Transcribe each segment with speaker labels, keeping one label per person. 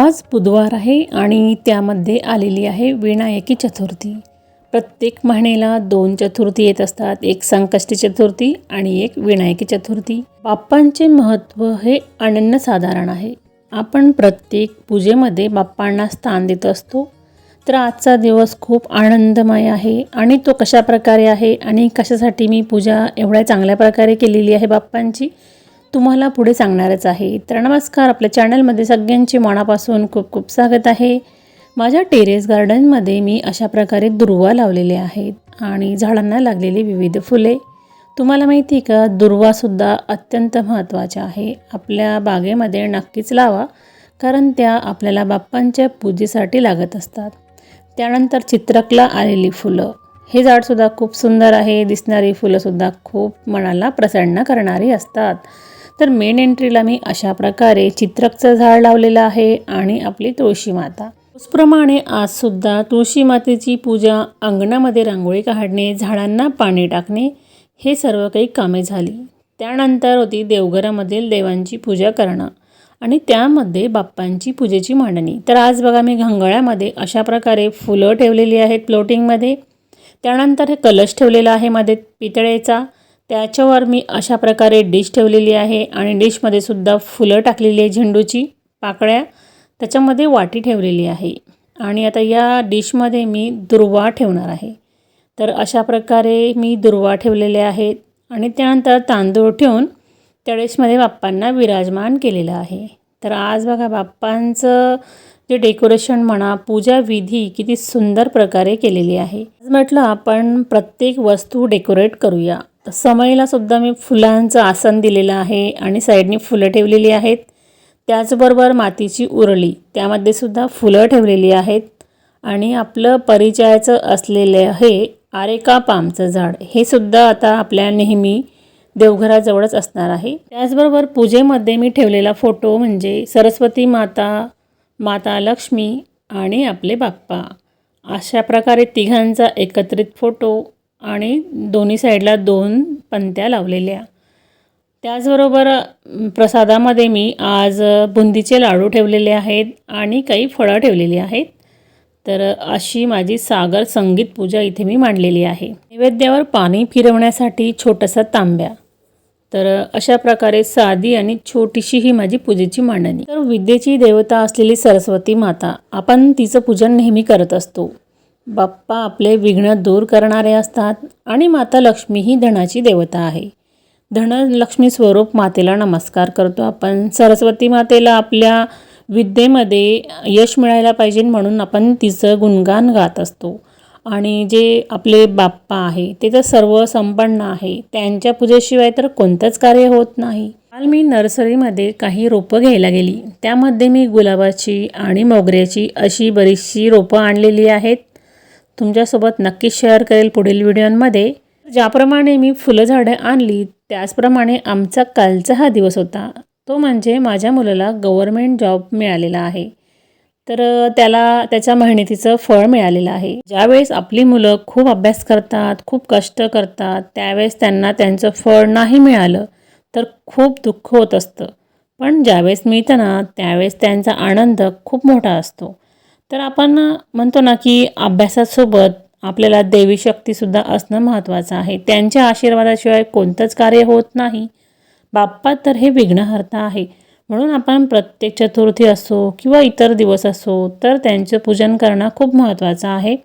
Speaker 1: आज बुधवार आहे आणि त्यामध्ये आलेली आहे विनायकी चतुर्थी. प्रत्येक महिन्याला दोन चतुर्थी येत असतात एक संकष्टी चतुर्थी आणि एक विनायकी चतुर्थी. बाप्पांचे महत्त्व हे अनन्यसाधारण आहे. आपण प्रत्येक पूजेमध्ये बाप्पांना स्थान देत असतो. तर आजचा दिवस खूप आनंदमय आहे आणि तो कशा प्रकारे आहे आणि कशासाठी मी पूजा एवढ्या चांगल्या प्रकारे केलेली आहे बाप्पांची तुम्हाला पुढे सांगणारच आहे. तर नमस्कार आपल्या चॅनलमध्ये सगळ्यांचे मनापासून खूप खूप स्वागत आहे. माझ्या टेरेस गार्डनमध्ये मी अशा प्रकारे दुर्वा लावलेले आहेत आणि झाडांना लागलेली विविध फुले. तुम्हाला माहिती आहे का दुर्वासुद्धा अत्यंत महत्त्वाच्या आहे. आपल्या बागेमध्ये नक्कीच लावा कारण त्या आपल्याला बाप्पांच्या पूजेसाठी लागत असतात. त्यानंतर चित्रकला आलेली फुलं. हे झाडसुद्धा खूप सुंदर आहे. दिसणारी फुलंसुद्धा खूप मनाला प्रसन्न करणारी असतात. तर मेन एंट्रीला मी अशा प्रकारे चित्रकचं झाड लावलेलं आहे आणि आपली तुळशी माता. त्याचप्रमाणे आजसुद्धा तुळशी मातेची पूजा अंगणामध्ये रांगोळी काढणे झाडांना पाणी टाकणे हे सर्व काही कामे झाली. त्यानंतर होती देवघरामधील देवांची पूजा करणं आणि त्यामध्ये बाप्पांची पूजेची मांडणी. तर आज बघा मी घंगळ्यामध्ये अशा प्रकारे फुलं ठेवलेली आहेत फ्लोटिंगमध्ये त्यानंतर हे कलश ठेवलेला आहे मध्ये पितळेचा. त्याच्यावर मी अशा प्रकारे डिश ठेवलेली आहे आणि डिशमध्ये सुद्धा फुलं टाकलेली आहे झेंडूची पाकळ्या त्याच्यामध्ये वाटी ठेवलेली आहे. आणि आता या डिशमध्ये मी दुर्वा ठेवणार आहे. तर अशा प्रकारे मी दुर्वा ठेवलेले आहेत आणि त्यानंतर तांदूळ ठेवून त्या डिशमध्ये बाप्पांना विराजमान केलेलं आहे. तर आज बघा बाप्पांचं जे डेकोरेशन म्हणा पूजा विधी किती सुंदर प्रकारे केलेली आहे. आज म्हटलं आपण प्रत्येक वस्तू डेकोरेट करूया. समईला सुद्धा मी फुलांचं आसन दिलेलं आहे आणि साईडनी फुलं ठेवलेली आहेत. त्याचबरोबर मातीची उरळी त्यामध्ये सुद्धा फुलं ठेवलेली आहेत. आणि आपलं परिचयाचं असलेलं हे आरेका पामचं झाड हे सुद्धा आता आपल्या नेहमी देवघराजवळच असणार आहे. त्याचबरोबर पूजेमध्ये मी ठेवलेला फोटो म्हणजे सरस्वती माता माता लक्ष्मी आणि आपले बाप्पा. अशा प्रकारे तिघांचा एकत्रित फोटो आणि दोन्ही साईडला दोन पंत्या लावलेल्या. त्याचबरोबर प्रसादामध्ये मी आज बुंदीचे लाडू ठेवलेले आहेत आणि काही फळं ठेवलेली आहेत. तर अशी माझी सागर संगीत पूजा इथे मी मांडलेली आहे. नैवेद्यावर पाणी फिरवण्यासाठी छोटासा तांब्या. तर अशा प्रकारे साधी आणि छोटीशी ही माझी पूजेची मांडणी. तर विद्येची देवता असलेली सरस्वती माता आपण तिचं पूजन नेहमी करत असतो. बाप्पा आपले विघ्न दूर करणारे असतात आणि माता लक्ष्मी ही धनाची देवता आहे. धनलक्ष्मी स्वरूप मातेला नमस्कार करतो. आपण सरस्वती मातेला आपल्या विद्येमध्ये यश मिळायला पाहिजे म्हणून आपण तिचं गुणगान गात असतो. आणि जे आपले बाप्पा आहे ते तर सर्व संपन्न आहे. त्यांच्या पूजेशिवाय तर कोणतंच कार्य होत नाही. काल मी नर्सरीमध्ये काही रोपं घ्यायला गेली. त्यामध्ये मी गुलाबाची आणि मोगऱ्याची अशी बरीचशी रोपं आणलेली आहेत. तुमच्यासोबत नक्कीच शेअर करेल पुढील व्हिडिओमध्ये ज्याप्रमाणे मी फुलं झाडं आणली त्याचप्रमाणे आमचा कालचा हा दिवस होता. तो म्हणजे माझ्या मुलाला गव्हर्मेंट जॉब मिळालेला आहे. तर त्याला त्याच्या मेहनतीचं फळ मिळालेलं आहे. ज्यावेळेस आपली मुलं खूप अभ्यास करतात खूप कष्ट करतात त्यावेळेस त्यांना त्यांचं फळ नाही मिळालं तर खूप दुःख होत असतं. पण ज्यावेळेस मिळतं ना त्यावेळेस त्यांचा आनंद खूप मोठा असतो. तर आपण म्हणतो ना की अभ्यासासोबत आपल्याला देवी शक्तीसुद्धा असणं महत्त्वाचं आहे. त्यांच्या आशीर्वादाशिवाय कोणतंच कार्य होत नाही. बाप्पा तर हे विघ्नहर्ता आहे. म्हणून आपण प्रत्येक चतुर्थी असो किंवा इतर दिवस असो तर त्यांचं पूजन करणं खूप महत्त्वाचं आहे.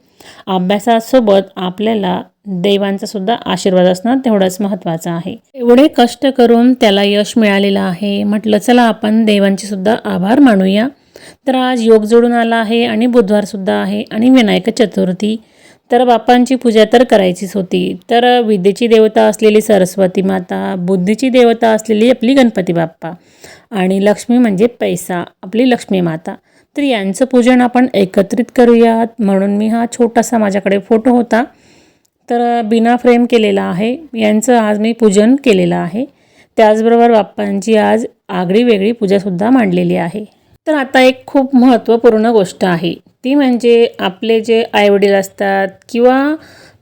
Speaker 1: अभ्यासासोबत आपल्याला देवांचा सुद्धा आशीर्वाद असणं तेवढंच महत्त्वाचं आहे. एवढे कष्ट करून त्याला यश मिळालेलं आहे. म्हटलं चला आपण देवांचे सुद्धा आभार मानूया. तर आज योग जोडून आला आहे आणि बुधवारसुद्धा आहे आणि विनायक चतुर्थी. तर बाप्पांची पूजा तर करायचीच होती. तर विद्येची देवता असलेली सरस्वती माता बुद्धीची देवता असलेली आपली गणपती बाप्पा आणि लक्ष्मी म्हणजे पैसा आपली लक्ष्मी माता. तर यांचं पूजन आपण एकत्रित करूयात. म्हणून मी हा छोटासा माझ्याकडे फोटो होता. तर बिना फ्रेम केलेला आहे. यांचं आज मी पूजन केलेलं आहे. त्याचबरोबर बाप्पांची आज आगळी वेगळी पूजासुद्धा मांडलेली आहे. तर आता एक खूप महत्त्वपूर्ण गोष्ट आहे. ती म्हणजे आपले जे आईवडील असतात किंवा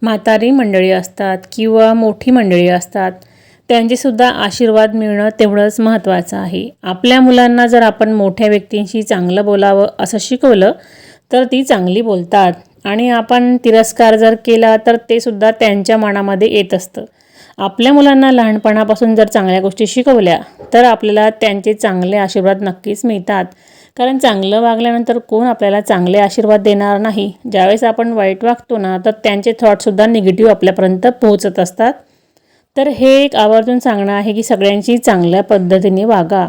Speaker 1: म्हातारी मंडळी असतात किंवा मोठी मंडळी असतात त्यांचेसुद्धा आशीर्वाद मिळणं तेवढंच महत्त्वाचं आहे. आपल्या मुलांना जर आपण मोठ्या व्यक्तींशी चांगलं बोलावं असं शिकवलं तर ती चांगली बोलतात. आणि आपण तिरस्कार जर केला तर ते सुद्धा त्यांच्या मनामध्ये येत असतं. आपल्या मुलांना लहानपणापासून जर चांगल्या गोष्टी शिकवल्या तर आपल्याला त्यांचे चांगले आशीर्वाद नक्कीच मिळतात. कारण चांगलं वागल्यानंतर कोण आपल्याला चांगले आशीर्वाद देणार नाही? ज्यावेळेस आपण वाईट वागतो ना तर त्यांचे थॉटसुद्धा निगेटिव्ह आपल्यापर्यंत पोहोचत असतात. तर हे एक आवर्जून सांगणं आहे की सगळ्यांची चांगल्या पद्धतीने वागा.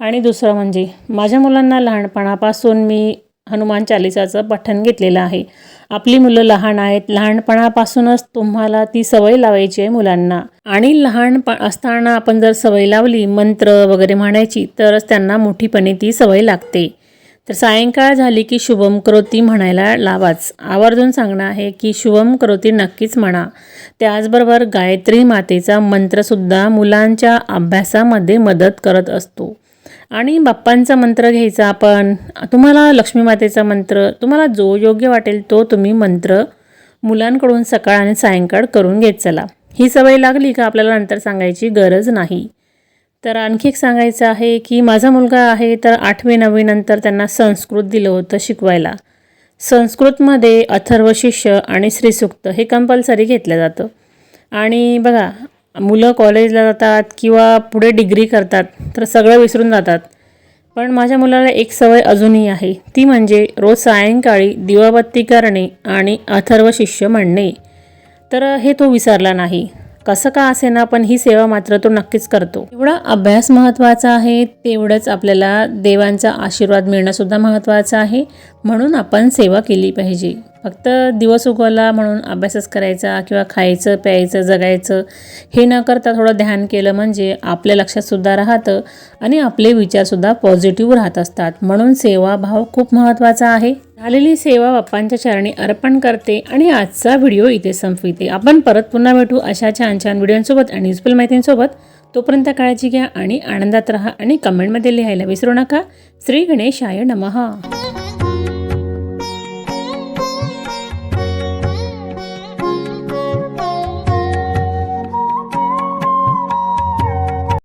Speaker 1: आणि दुसरं म्हणजे माझ्या मुलांना लहानपणापासून मी हनुमान चालिसाचं पठण घेतलेलं आहे. आपली मुलं लहान आहेत. लहानपणापासूनच तुम्हाला ती सवय लावायची आहे मुलांना. आणि लहानपण असताना आपण जर सवय लावली मंत्र वगैरे म्हणायची तरच त्यांना मोठीपणे ती सवय लागते. तर सायंकाळ झाली की शुभम करोती म्हणायला लावाच. आवर्जून सांगणं आहे की शुभम करोती नक्कीच म्हणा. त्याचबरोबर गायत्री मातेचा मंत्रसुद्धा मुलांच्या अभ्यासामध्ये मदत करत असतो. आणि बाप्पांचा मंत्र घ्यायचा आपण. तुम्हाला लक्ष्मी मातेचा मंत्र तुम्हाला जो योग्य वाटेल तो तुम्ही मंत्र मुलांकडून सकाळ आणि सायंकाळ करून घेत चला. ही सवय लागली का आपल्याला नंतर सांगायची गरज नाही. तर आणखी एक सांगायचं आहे की माझा मुलगा आहे तर आठवी नववी नंतर त्यांना संस्कृत दिलं होतं शिकवायला. संस्कृतमध्ये अथर्व शिष्य आणि श्रीसुक्त हे कंपल्सरी घेतलं जातं. आणि बघा मुलं कॉलेजला जातात किंवा पुढे डिग्री करतात तर सगळं विसरून जातात. पण माझ्या मुलाला एक सवय अजूनही आहे. ती म्हणजे रोज सायंकाळी दिवाबत्ती करणे आणि अथर्व शिष्य म्हणणे. तर हे तो विसरला नाही. कसं का असे ना पण ही सेवा मात्र तो नक्कीच करतो. एवढा अभ्यास महत्त्वाचा आहे तेवढंच आपल्याला देवांचा आशीर्वाद मिळणंसुद्धा महत्त्वाचं आहे. म्हणून आपण सेवा केली पाहिजे. फक्त दिवस उगवला म्हणून अभ्यासच करायचा किंवा खायचं प्यायचं जगायचं हे न करता थोडं ध्यान केलं म्हणजे आपल्या लक्षातसुद्धा राहतं आणि आपले विचारसुद्धा पॉझिटिव्ह राहत असतात. म्हणून सेवाभाव खूप महत्त्वाचा आहे. झालेली सेवा बाप्पांच्या चरणी अर्पण करते आणि आजचा व्हिडिओ इथे संपविते. आपण परत पुन्हा भेटू अशा छान छान व्हिडिओंसोबत आणि युजफुल माहितींसोबत. तोपर्यंत काळजी घ्या आणि आनंदात राहा आणि कमेंटमध्ये लिहायला विसरू नका. श्री गणेशाय नमहा